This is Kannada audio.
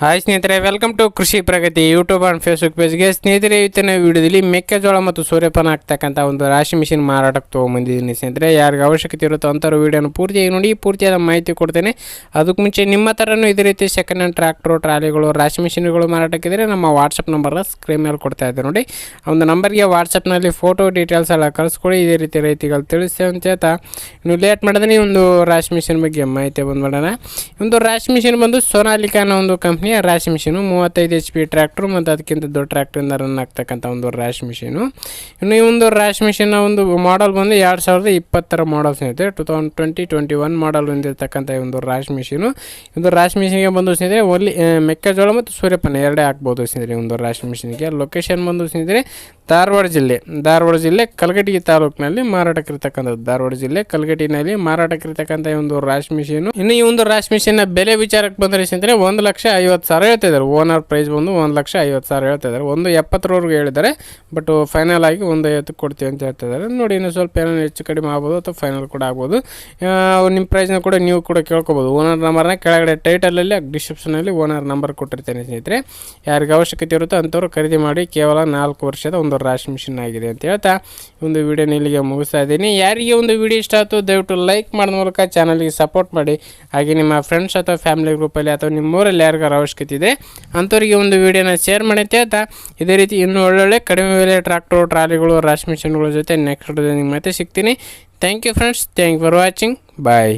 ಹಾಯ್ ಸ್ನೇಹಿತರೆ welcome to Krishi Pragati YouTube and Facebook ಪೇಜ್ಗೆ ಸ್ನೇಹಿತರೆ, ಇವತ್ತಿನ ವಿಡಿಯೋದಲ್ಲಿ ಮೆಕ್ಕೆಜೋಳ ಮತ್ತು ಸೂರ್ಯಪಾನ ಹಾಕ್ತಕ್ಕಂಥ ಒಂದು ರಾಶಿ ಮಿಷಿನ್ ಮಾರಾಟಕ್ಕೆ ತೊಗೊಂಬಂದಿದ್ದೀನಿ ಸ್ನೇಹಿತರೆ. ಯಾರಿಗೆ ಅವಶ್ಯಕತೆ ಇರುತ್ತೋ ಅಂಥವ್ರು ವೀಡಿಯೋನ ಪೂರ್ತಿಯಾಗಿ ನೋಡಿ, ಪೂರ್ತಿಯಾದ ಮಾಹಿತಿ ಕೊಡ್ತೇನೆ. ಅದಕ್ಕೆ ಮುಂಚೆ ನಿಮ್ಮ ಥರನೂ ಇದೇ ರೀತಿ ಸೆಕೆಂಡ್ ಹ್ಯಾಂಡ್ ಟ್ರ್ಯಾಕ್ಟ್ರು ಟ್ರಾಲಿಗಳು, ರಾಶಿ ಮಿಷಿನ್ಗಳು ಮಾರಾಟಕ್ಕಿದ್ರೆ ನಮ್ಮ ವಾಟ್ಸಪ್ ನಂಬರ್ನ ಸ್ಕ್ರೀನ್ ಮೇಲೆ ಕೊಡ್ತಾ ಇದ್ದೆ ನೋಡಿ. ಆ ಒಂದು ನಂಬರ್ಗೆ ವಾಟ್ಸಪ್ನಲ್ಲಿ ಫೋಟೋ ಡೀಟೇಲ್ಸ್ ಎಲ್ಲ ಕಳಿಸ್ಕೊಡಿ ಇದೇ ರೀತಿ ರೈತಿಗಳು ತಿಳಿಸ್ತೇವೆ ಅಂತ ಹೇಳ್ತಾ. ನೀವು ಲೇಟ್ ಮಾಡಿದ್ರೆ ಒಂದು ರಾಶಿ ಮಿಷಿನ್ ಬಗ್ಗೆ ಮಾಹಿತಿ ಬಂದ್ಬಿಡೋಣ. ಒಂದು ರಾಶಿ ಮಿಷಿನ್ ಬಂದು ಸೋನಾಲಿಕಾ ಅನ್ನೋ ಒಂದು ಕಂಪ್ನಿಯ ರಾಶಿ ಮಿಷಿನು ಮೂವತ್ತೈದು ಎಚ್ ಪಿ ಟ್ರ್ಯಾಕ್ಟ್ರು ಮತ್ತು ಅದಕ್ಕಿಂತ ದೊಡ್ಡ ಟ್ರ್ಯಾಕ್ಟ್ರಿಂದ ರನ್ ಆಗ್ತಕ್ಕಂಥ ಒಂದು ರಾಶಿ ಮಿಷಿನು. ಇನ್ನು ಈ ಒಂದು ರಾಶಿ ಮಿಷಿನ್ನ ಒಂದು ಮಾಡೆಲ್ ಬಂದು ಎರಡು ಸಾವಿರದ ಇಪ್ಪತ್ತರ ಮಾಡಲ್ಸ್ ಸ್ನೇಹಿತರೆ two thousand twenty twenty one model ಹೊಂದಿರತಕ್ಕಂಥ ಒಂದು ರ್ಯಾಶ್ ಮಿಷಿನು. ಇದು ರಾಶಿ ಮಿಷಿನ್ಗೆ ಬಂದು ಸ್ನೇಹಿತರೆ ಒಲ್ಲಿ ಮೆಕ್ಕೆಜೋಳ ಮತ್ತು ಸೂರ್ಯಪಾನ ಎರಡೇ ಹಾಕ್ಬೋದು ಸ್ನೇಹಿತರೆ ಒಂದು ರಾಶಿ ಮಿಷಿನ್ಗೆ. ಲೊಕೇಶನ್ ಬಂದು ಸ್ನೇಹಿತರೆ ಧಾರವಾಡ ಜಿಲ್ಲೆ. ಧಾರವಾಡ ಜಿಲ್ಲೆ ಕಲಗಟ್ಟಿ ತಾಲೂಕಿನಲ್ಲಿ ಮಾರಾಟಕ್ಕಿರ್ತಕ್ಕಂಥದ್ದು. ಧಾರವಾಡ ಜಿಲ್ಲೆ ಕಲಗಟಿನಲ್ಲಿ ಮಾರಾಟಕ್ಕಿರ್ತಕ್ಕಂಥ ಈ ಒಂದು ರಾಶಿ ಮಿಷಿನು ಇನ್ನು ಈ ಒಂದು ರಾಶಿ ಮಿಷಿನ್ನ ಬೆಲೆ ವಿಚಾರಕ್ಕೆ ಬಂದರೆ ಸ್ನೇಹಿತರೆ ಒಂದು ಲಕ್ಷ ಐವತ್ತು ಸಾವಿರ ಹೇಳ್ತಾ ಇದ್ದಾರೆ. ಓನರ್ ಪ್ರೈಸ್ ಬಂದು ಒಂದು ಲಕ್ಷ ಐವತ್ತು ಸಾವಿರ ಹೇಳ್ತಾ ಇದ್ದಾರೆ. ಒಂದು ಎಪ್ಪತ್ತರವರೆಗೂ ಹೇಳಿದ್ದಾರೆ. ಬಟ್ ಫೈನಲ್ ಆಗಿ ಒಂದು ಐವತ್ತು ಕೊಡ್ತೀವಿ ಅಂತ ಹೇಳ್ತಿದ್ದಾರೆ ನೋಡಿ, ಇನ್ನು ಸ್ವಲ್ಪ ಏನೋ ಹೆಚ್ಚು ಕಡಿಮೆ ಆಗ್ಬೋದು ಅಥವಾ ಫೈನಲ್ ಕೂಡ ಆಗ್ಬೋದು. ನಿಮ್ಮ ಪ್ರೈಸ್ನ ಕೂಡ ನೀವು ಕೂಡ ಕೇಳ್ಕೊಬೋದು. ಓನರ್ ನಂಬರ್ನ ಕೆಳಗಡೆ ಟೈಟಲಲ್ಲಿ ಡಿಸ್ಕ್ರಿಪ್ಷನಲ್ಲಿ ಓನರ್ ನಂಬರ್ ಕೊಟ್ಟಿರ್ತೇನೆ ಸ್ನೇಹಿತರೆ. ಯಾರಿಗೆ ಅವಶ್ಯಕತೆ ಇರುತ್ತೋ ಅಂಥವ್ರು ಖರೀದಿ ಮಾಡಿ ಕೇವಲ ನಾಲ್ಕು ವರ್ಷದ ಒಂದು ರಾಶಿ ಮಿಷಿನ್ ಆಗಿದೆ ಅಂತ ಹೇಳ್ತಾ ಒಂದು ವಿಡಿಯೋನ ಇಲ್ಲಿಗೆ ಮುಗಿಸ್ತಾ ಇದ್ದೀನಿ. ಯಾರಿಗೆ ಒಂದು ವಿಡಿಯೋ ಇಷ್ಟ ಆಯಿತು ದಯವಿಟ್ಟು ಲೈಕ್ ಮಾಡಿದ ಮೂಲಕ ಚಾನಲ್ಗೆ ಸಪೋರ್ಟ್ ಮಾಡಿ. ಹಾಗೆ ನಿಮ್ಮ ಫ್ರೆಂಡ್ಸ್ ಅಥವಾ ಫ್ಯಾಮಿಲಿ ಗ್ರೂಪಲ್ಲಿ ಅಥವಾ ನಿಮ್ಮೂರಲ್ಲಿ ಯಾರಿಗಾರ ಅವಶ್ಯಕತೆ ಇದೆ, ಅಂಥವ್ರಿಗೆ ಒಂದು ವಿಡಿಯೋನ ಶೇರ್ ಮಾಡಿ ಅಂತ ಹೇಳ್ತಾ. ಇದೇ ರೀತಿ ಇನ್ನೂ ಒಳ್ಳೊಳ್ಳೆ ಕಡಿಮೆ ಬೆಲೆ ಟ್ರಾಕ್ಟರ್ ಟ್ರಾಲಿಗಳು ರಾಶಿ ಮಿಷಿನ್ಗಳ ಜೊತೆ ನೆಕ್ಸ್ಟ್ ನಿಮ್ಮ ಮತ್ತೆ ಸಿಗ್ತೀನಿ. Thank you friends thank for watching bye